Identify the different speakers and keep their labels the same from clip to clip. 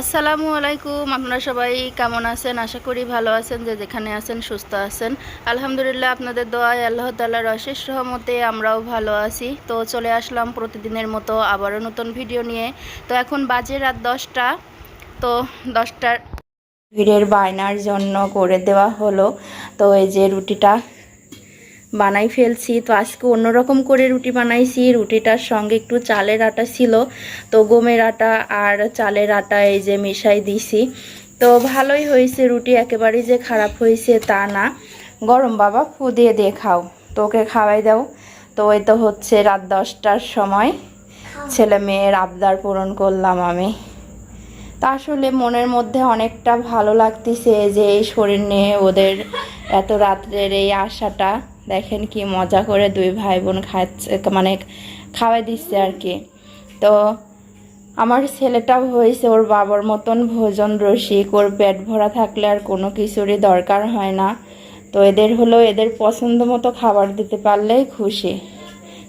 Speaker 1: আসসালামু আলাইকুম, আপনারা সবাই কেমন আছেন? আশা করি ভালো আছেন, যে যেখানে আছেন সুস্থ আছেন। আলহামদুলিল্লাহ, আপনাদের দোয়ায় আল্লাহ তাল্লাহর অশেষ সহমতে আমরাও ভালো আছি। তো চলে আসলাম প্রতিদিনের মতো আবারও নতুন ভিডিও নিয়ে। তো এখন বাজে রাত দশটা। তো দশটার ভিড়ের বায়নার জন্য করে দেওয়া হলো। তো এই যে রুটিটা বানাই ফেলছি। তো আজকে অন্যরকম করে রুটি বানাইছি। রুটিটার সঙ্গে একটু চালের আটা ছিল। তো গমের আটা আর চালের আটা এই যে মিশাই দিছি। তো ভালোই হয়েছে, রুটি একেবারেই যে খারাপ হয়েছে তা না। গরম বাবা, ফু দিয়ে দিয়ে খাও। তো ওকে খাওয়াই দাও। তো ওই তো হচ্ছে রাত দশটার সময়। ছেলে মেয়ের আবদার পূরণ করলাম আমি। তা আসলে মনের মধ্যে অনেকটা ভালো লাগতেছে যে এই শরীর নিয়ে ওদের এত রাত্রের এই আশাটা। দেখেন কি মজা করে দুই ভাই বোন খাচ্ছে মানে খাওয়াই দিচ্ছে আর কি। তো আমার ছেলেটা হয়েছে ওর বাবার মতন ভোজন রসিক, ওর পেট ভরা থাকলে আর কোনো কিছুরই দরকার হয় না। তো এদের হলো এদের পছন্দ মতো খাবার দিতে পারলেই খুশি।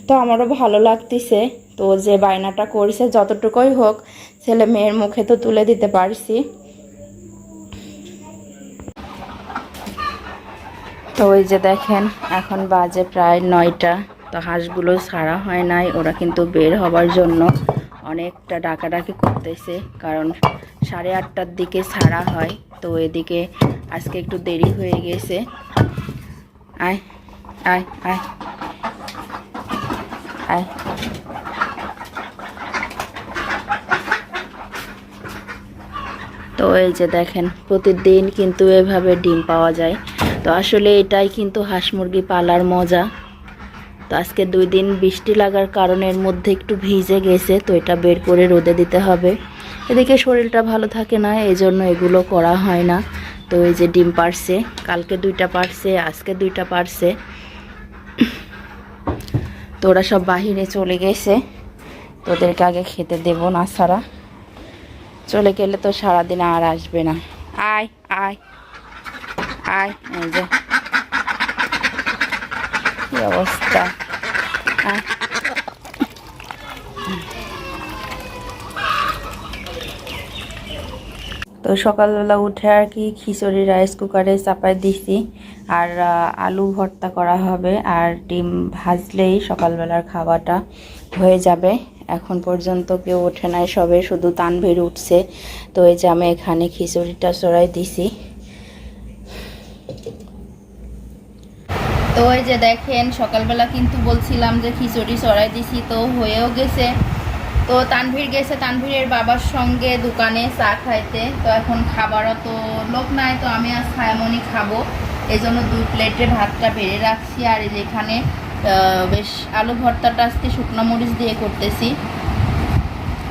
Speaker 1: তো আমারও ভালো লাগতেছে, তো যে বায়নাটা করছে যতটুকুই হোক, ছেলে মেয়ের মুখে তো তুলে দিতে পারছি। তো ওই যে দেখেন, এখন বাজে প্রায় নয়টা। তো হাঁসগুলো ছাড়া হয় নাই, ওরা কিন্তু বের হবার জন্য অনেকটা ডাকাডাকি করতেছে, কারণ সাড়ে আটটার দিকে ছাড়া হয়। তো এদিকে আজকে একটু দেরি হয়ে গেছে। আয় আয় আয়। আয়। তো এই যে দেখেন, প্রতিদিন কিন্তু এভাবে ডিম পাওয়া যায়। তো আসলে এটাই কিন্তু হাঁস মুরগি পালার মজা। তো আজকে দুই দিন বৃষ্টি লাগার কারণের মধ্যে একটু ভিজে গেছে, তো এটা বের করে রোদে দিতে হবে। এদিকে শরীরটা ভালো থাকে না এই জন্য এগুলো করা হয় না। তো এই যে ডিম পারছে, কালকে দুইটা পারছে, আজকে দুইটা পারছে। তো ওরা সব বাহিরে চলে গেছে। তোদেরকে আগে খেতে দেবো না ছাড়া। চলে গেলে তো সারাদিন আর আসবে না। আয় আয়। আয়, এই যে। কি অবস্থা? তো সকালবেলা উঠে আর কি খিচুড়ি রাইস কুকারে চাপাই দিছি, আর আলু ভর্তা করা হবে, আর ডিম ভাজলেই সকালবেলার খাওয়াটা হয়ে যাবে। এখন পর্যন্ত কেউ ওঠে নাই সবে, শুধু তানভীর উঠছে। তো এই যে আমি এখানে খিচুড়িটা চড়াই দিছি। তো ওই যে দেখেন সকালবেলা কিন্তু বলছিলাম যে খিচুড়ি চড়াই দিছি তো হয়েও গেছে। তো তানভীর গেছে তানভীরের বাবার সঙ্গে দোকানে চা খাইতে। তো এখন খাবারও তো লোক নাই তো আমি আর ছায়ামণি খাব। এই জন্য দুই প্লেটে ভাতটা বেড়ে রাখছি আর এই যে এখানে আহ, বেশ আলু ভর্তাটা আজকে শুকনো মরিচ দিয়ে করতেছি।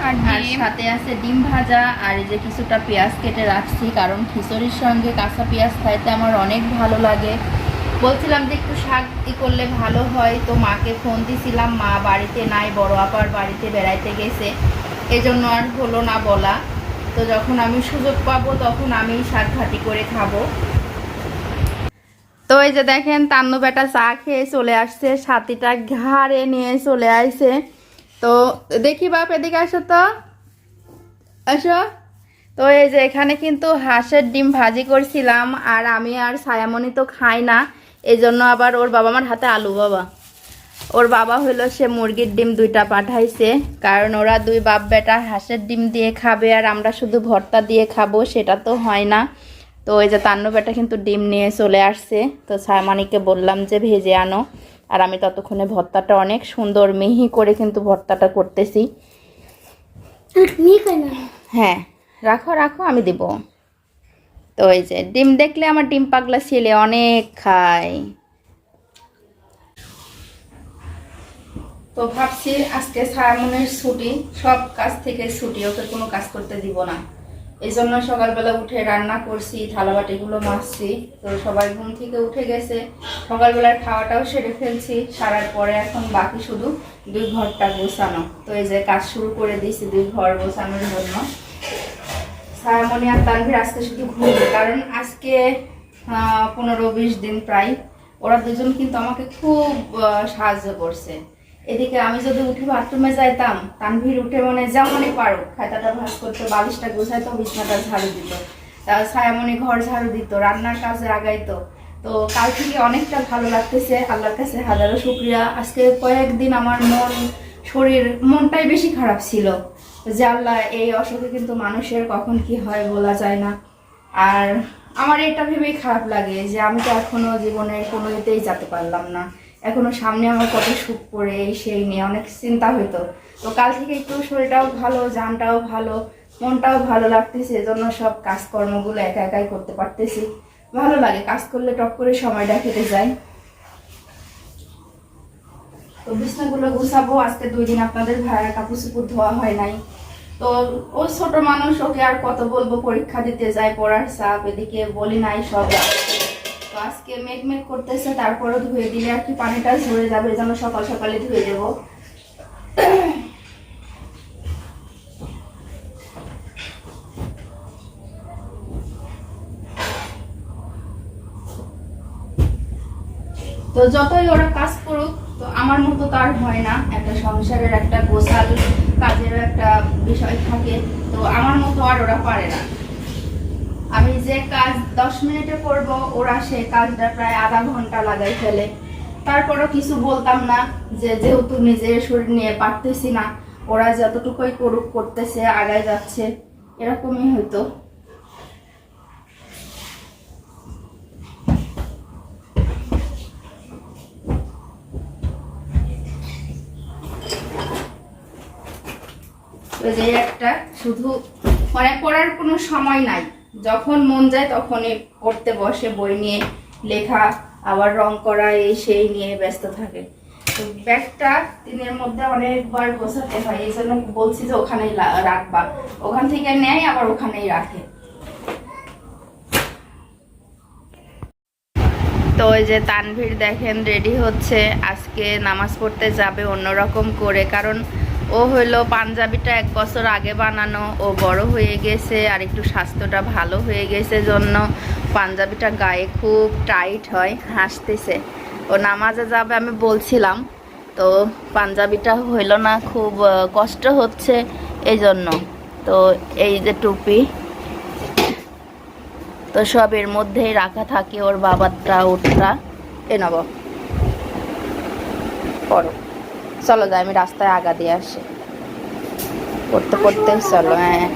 Speaker 2: আর
Speaker 1: আর সাথে আছে ডিম ভাজা আর এই যে কিছুটা পেঁয়াজ কেটে রাখছি কারণ খিচুড়ির সঙ্গে কাঁচা পেঁয়াজ খাইতে আমার অনেক ভালো লাগে। বলছিলাম যে একটু শাক করলে ভালো হয়, তো মাকে ফোন দিছিলাম, মা বাড়িতে নাই, বড় আপার বাড়িতে বেড়াইতে গেছে। এজন্য আর হলো না বলা। তো যখন আমি সুযোগ পাবো, তখন আমি শাক ঘাটি করে খাব। তো এই যে দেখেন, তান্নু বেটা চা খেয়ে চলে আসছে সাথীটা ঘাড়ে নিয়ে চলে আসছে তো দেখি বাপ, এদিকে আসো তো। আসো। তো এই যে এখানে কিন্তু হাঁসের ডিম ভাজি করছিলাম, আর আমি আর ছায়ামণি তো খাই না। এই জন্য আবার ওর বাবা আমার হাতে আলু বাবা। ওর বাবা হইল সে মুরগির ডিম দুইটা পাঠাইছে কারণ ওরা দুই বাপ বেটা হাঁসের ডিম দিয়ে খাবে আর আমরা শুধু ভর্তা দিয়ে খাব সেটা তো হয় না। তো ওই যে তান্নু বেটা কিন্তু ডিম নিয়ে চলে আসছে। তো ছায়ামানিকে বললাম যে ভেজে আনো। আর আমি ততক্ষণে ভর্তাটা অনেক সুন্দর মিহি করে কিন্তু ভর্তাটা করতেছি। হ্যাঁ রাখো রাখো আমি দিব। তো এই যে, ডিম দেখলে আমার ডিম পাগলা ছেলে অনেক খায়। তো ভাবছি আজকে সারামনের ছুটি, সব কাজ থেকে ছুটি, ওকে কোনো কাজ করতে দিব না। এই জন্য সকালবেলা উঠে রান্না করছি থালা বাটিগুলো মাজছি, তো সবাই ঘুম থেকে উঠে গেছে। সকালবেলার খাওয়াটাও সেরে ফেলছি, সারার পরে এখন বাকি শুধু দুই ঘরটা গোছানো। তো এই যে কাজ শুরু করে দিয়েছি দুই ঘর গোছানোর জন্য। সায়ামণি আর তানভীর আজকে শুধু ঘুরবে কারণ আজকে পনেরো বিশ দিন প্রায়, ওরা দুজন কিন্তু আমাকে খুব সাহায্য করছে। এদিকে আমি যদি উঠে বাথরুমে যাইতাম, তানভীর উঠে মানে যেমনই পারো খাতাটা ভাস করতো, বালিশটা গোছাইতো, বিছনাটা ঝাড়ু দিত। ছায়ামণি ঘর ঝাড়ু দিত, রান্নার কাজে আগাইতো তো কাল থেকে অনেকটা ভালো লাগতেছে, আল্লাহর কাছে হাজারো শুক্রিয়া। আজকে কয়েকদিন আমার মন, শরীর মনটাই বেশি খারাপ ছিল। যে আল্লাহ, এই অসুখে কিন্তু মানুষের কখন কি হয় বলা যায় না। আর আমার এটা ভেবেই খারাপ লাগে যে আমি তো এখনও জীবনের কোনো এতেই যেতে পারলাম না। এখনও সামনে আমার কত সুখ পড়ে, এই সেই নিয়ে অনেক চিন্তা হইতো। তো কাল থেকে একটু শরীরটাও ভালো, জানটাও ভালো, মনটাও ভালো লাগতেছে, এজন্য সব কাজকর্মগুলো একা একাই করতে পারতেছি। ভালো লাগে, কাজ করলে টপ করে সময়টা কেটে যায়। তো বিছনাগুলো গুছাবো। আজকে দুই দিন আপনাদের ভাইয়ের কাপড় চুপড় ধোয়া হয় নাই। তো ও ছোট মানুষ, ওকে আর কত বলব? পরীক্ষা দিতে যায়, পড়ার চাপ, এদিকে বলি নাই সব। তো আজকে মেঘ মেঘ করতেছে তারপরে ধুয়ে দিলে আর কি পানিটা ঝরে যাবে, যেন সকাল সকালে ধুয়ে দেবো। তো যতই ওরা কাজ করুক আমার মতো তো আর হয় না। একটা সংসারের একটা গোছাল কাজের একটা বিষয় থাকে, তো আমার মতো আর ওরা পারে না। আমি যে কাজ দশ মিনিটে করব, ওরা সেই কাজটা প্রায় আধা ঘণ্টা লাগাই ফেলে। তারপরও কিছু বলতাম না যে, যেহেতু নিজের শরীর নিয়ে পারতেছি না, ওরা যতটুকুই করুক, করতেছে, আগায় যাচ্ছে। এরকমই হয়তো তো যে একটা শুধু মানে পড়ার কোনো সময় নাই। যখন মন যায় তখনই পড়তে বসে, বই নিয়ে লেখা, আবার রং করা, এই সেই নিয়ে ব্যস্ত থাকে। তো ব্যাগটা দিনের মধ্যে অনেকবার গোছাতে হয়, এই জন্য বলছি যে ওখানেই রাখবা। ওখান থেকে নেয়, আবার ওখানেই রাখে। তো ওই যে তানভীর দেখেন, রেডি হচ্ছে। আজকে নামাজ পড়তে যাবে অন্যরকম করে, কারণ ও হলো পাঞ্জাবিটা এক বছর আগে বানানো, ও বড় হয়ে গেছে আর একটু স্বাস্থ্যটা ভালো হয়ে গেছে জন্য। পাঞ্জাবিটা গায়ে খুব টাইট হয়, হাসতেছে। ও নামাজে যাবে আমি বলছিলাম, তো পাঞ্জাবিটা হইল না, খুব কষ্ট হচ্ছে এই জন্য তো এই যে টুপি, তো সব এর মধ্যেই রাখা থাকে ওর বাবারটা, ওরটা। এ নব পড়ো চলো যাই, আমি রাস্তায় আগা দিয়ে আসি। পড়তে পড়তে চলো হ্যাঁ।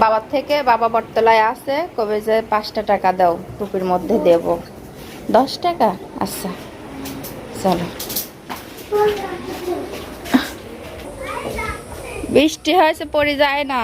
Speaker 1: বাবার থেকে বাবা বটতলায় আছে, কবে যে পাঁচটা টাকা দাও, টুপির মধ্যে দেব। দশ টাকা? আচ্ছা চলো। বৃষ্টি হয়েছে, পড়ে যায় না।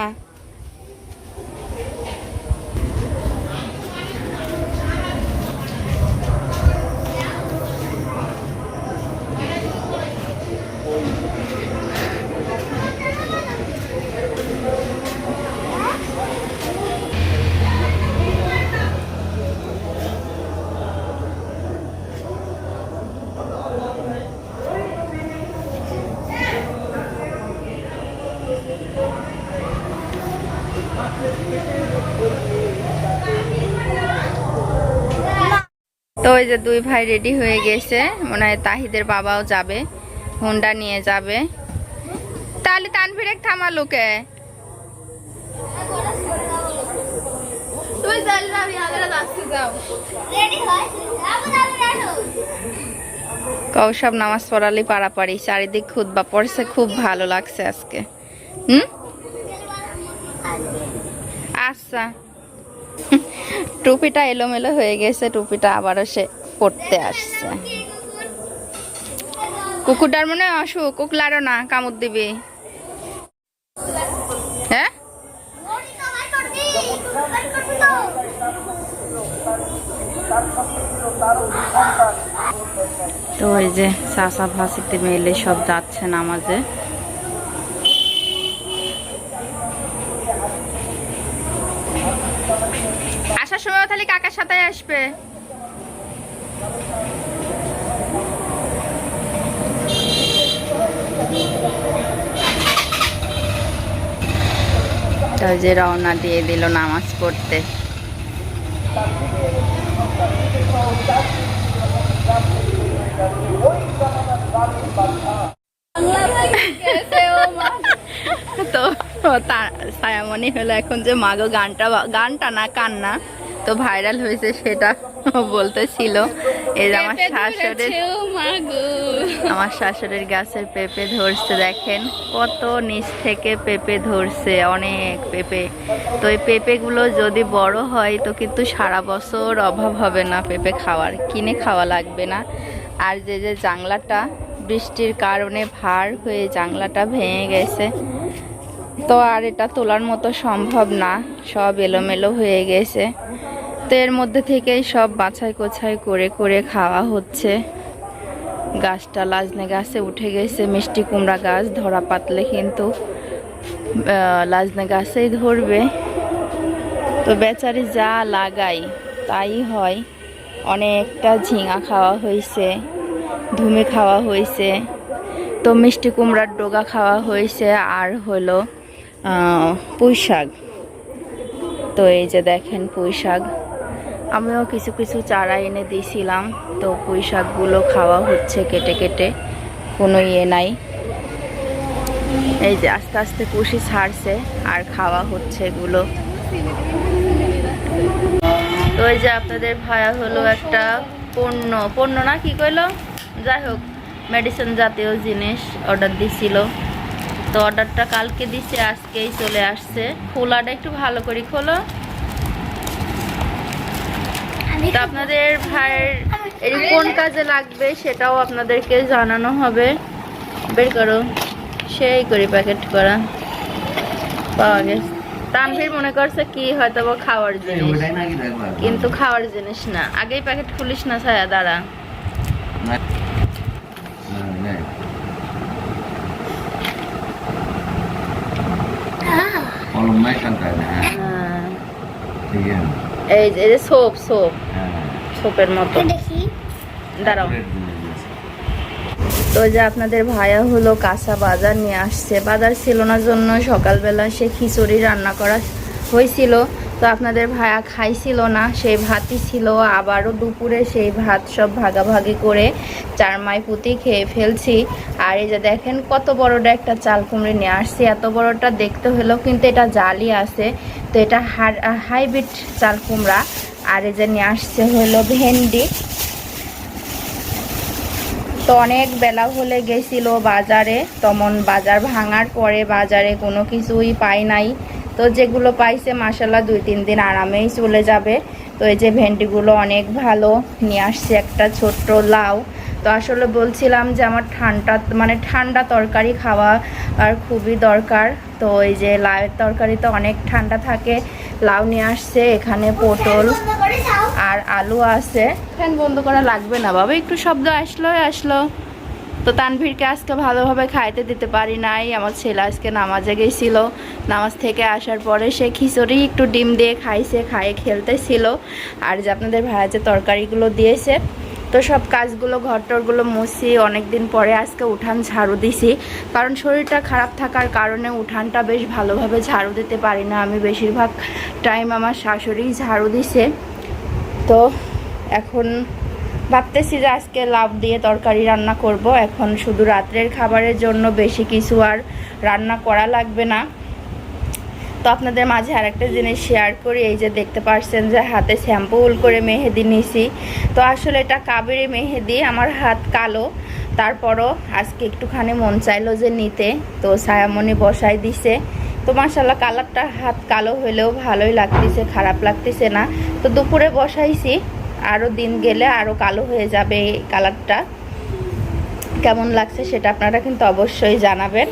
Speaker 1: তো ওই যে দুই ভাই রেডি হয়ে গেছে। মনে হয় তাহিদের বাবাও যাবে হুন্ডা নিয়ে যাবে। তাহলে তানভীর এক থামালো কে? তুই চল না আমি আগেরা যাচ্ছি যাও। কৌশব নামাজ পড়ালি পাড়াপাড়ি চারিদিক খুদ বা পড়ছে খুব ভালো লাগছে আজকে। হুম? আচ্ছা। টুপিটা এলোমেলো হয়ে গেছে, টুপিটা আবারও সে পড়তে আসছে। কুকুরটার মনে অসুখ, কুকলারও না কামড় দিবি। হ্যাঁ? তো ওই যে চাষা ভাসিতে মেলে সব যাচ্ছে নামাজে। সাথে আসবে। যে রওনা দিয়ে দিল নামাজ পড়তে। তো সায়ামনি হলো এখন যে মাগো গানটা গানটা না, কান্না। তো ভাইরাল হয়েছে সেটা বলতেছিল এই যে আমার শাশুড়ির আমার শাশুড়ির গাছের পেঁপে ধরছে দেখেন। কত নিচ থেকে পেঁপে ধরছে অনেক পেঁপে। তো এই পেঁপেগুলো যদি বড় হয় তো কিন্তু সারা বছর অভাব হবে না পেঁপে খাওয়ার। কিনে খাওয়া লাগবে না। আর যে যে জাংলাটা বৃষ্টির কারণে ভার হয়ে জাংলাটা ভেঙে গেছে। তো আর এটা তোলার মতো সম্ভব না সব এলোমেলো হয়ে গেছে। তো এর মধ্যে থেকেই সব বাছাই কোছাই করে করে খাওয়া হচ্ছে। গাছটা লাজনে গাছে উঠে গেছে, মিষ্টি কুমড়া গাছ ধরা পাতলে কিন্তু লাজনে গাছেই ধরবে। তো বেচারি যা লাগাই, তাই হয়। অনেকটা ঝিঙা খাওয়া হয়েছে, ধুমে খাওয়া হয়েছে। তো মিষ্টি কুমড়ার ডোগা খাওয়া হয়েছে আর হলো পুঁই শাক তো এই যে দেখেন পুঁই শাক আমিও কিছু কিছু চারা এনে দিয়েছিলাম। তো পুঁই শাকগুলো খাওয়া হচ্ছে কেটে কেটে, কোনো ইয়ে নাই। এই যে আস্তে আস্তে কুশি ছাড়ছে আর খাওয়া হচ্ছে এগুলো। তো এই যে আপনাদের ভায়া হলো একটা পণ্য পণ্য না কি কইলো? যাই হোক মেডিসিন জাতীয় জিনিস অর্ডার দিছিল। তো অর্ডারটা কালকে দিছে, আজকেই চলে আসছে। খোলাটা একটু ভালো করে খোলো। তো আপনাদের ভাইয়ের এই কোন কাজে লাগবে সেটাও আপনাদেরকে জানানো হবে। বের করো। সেই করে প্যাকেট করা পাওয়া গেছে। তানভীর মনে করছে কি হয়তো বা খাওয়ার জিনিস। কিন্তু খাওয়ার জিনিস না। আগেই প্যাকেট খুলিস না ছায়া দাঁড়া।
Speaker 3: কলম নাই সন্তান হ্যাঁ
Speaker 1: হ্যাঁ।
Speaker 3: ঠিক আছে
Speaker 1: এই যে এই সোপ সোপ।
Speaker 3: হ্যাঁ।
Speaker 1: সোপের মতো। দাঁড়াও। তো ওই যে আপনাদের ভাইয়া হলো কাঁচা বাজার নিয়ে আসছে। বাজার ছিল না জন্য সকালবেলা সে খিচুড়ি রান্না করা হয়েছিল। তো আপনাদের ভায়া খাইছিল না, সেই ভাতই ছিল। আবারও দুপুরে সেই ভাত সব ভাগাভাগি করে চার মাই পুঁতি খেয়ে ফেলছি। আর এই যে দেখেন কত বড়টা একটা চাল কুমড়ি নিয়ে আসছি। এত বড়টা দেখতে হলেও কিন্তু এটা জালি আছে। তো এটা হাইব্রিড চাল কুমড়া। আর এই যে নিয়ে আসছে হলো ভেন্ডি। তো অনেক বেলা হলে গেছিল বাজারে। তমন বাজার ভাঙার পরে বাজারে কোনো কিছুই পাই নাই। তো যেগুলো পাইছে মাসাল্লাহ দুই, তিন দিন আরামেই চলে যাবে। তো এই যে ভেন্ডিগুলো অনেক ভালো নিয়ে আসছে একটা ছোট্ট লাউ। তো আসলে বলছিলাম যে আমার ঠান্ডা মানে ঠান্ডা তরকারি খাওয়া আর খুবই দরকার। তো এই যে লাউয়ের তরকারি তো অনেক ঠান্ডা থাকে, লাউ নিয়ে আসছে, এখানে পটল আর আলু আছে। ফ্যান বন্ধ করা লাগবে না, বাবা। একটু শব্দ আসলো আসলো। তো তানভীরকে আজকে ভালোভাবে খাইতে দিতে পারি নাই। আমার ছেলে আজকে নামাজে গেছিল। নামাজ থেকে আসার পরে সে খিচুড়ি, একটু ডিম দিয়ে খাইছে, খাইয়ে খেলতেছিল। আর যে আপনাদের ভাইয়া যে তরকারিগুলো দিয়েছে, তো সব কাজগুলো, ঘরটরগুলো মুছি অনেক দিন পরে আজকে উঠান ঝাড়ু দিছি। কারণ শরীরটা খারাপ থাকার কারণে উঠানটা বেশ ভালোভাবে ঝাড়ু দিতে পারি না। আমি বেশিরভাগ টাইম আমার শাশুড়ি ঝাড়ু দিছে। তো এখন ভাবতেছি যে আজকে লাভ দিয়ে তরকারি রান্না করব। এখন শুধু রাত্রের খাবারের জন্য বেশি কিছু আর রান্না করা লাগবে না। তো আপনাদের মাঝে আরেকটা জিনিস শেয়ার করি, এই যে দেখতে পাচ্ছেন যে হাতে শ্যাম্পুল করে মেহেদি নিছি। তো আসলে এটা কাবেরি মেহেদি, আমার হাত কালো। তারপরও আজকে একটুখানি মন চাইলো যে নিতে, তো ছায়ামণি বসাই দিছে। তো মাসাল্লাহ কালারটা হাত কালো হলেও ভালোই লাগতেছে, খারাপ লাগতেছে না। তো দুপুরে বসাইছি। আরও দিন গেলে আরও কালো হয়ে যাবে এই কালারটা কেমন লাগছে সেটা আপনারা কিন্তু অবশ্যই জানাবেন।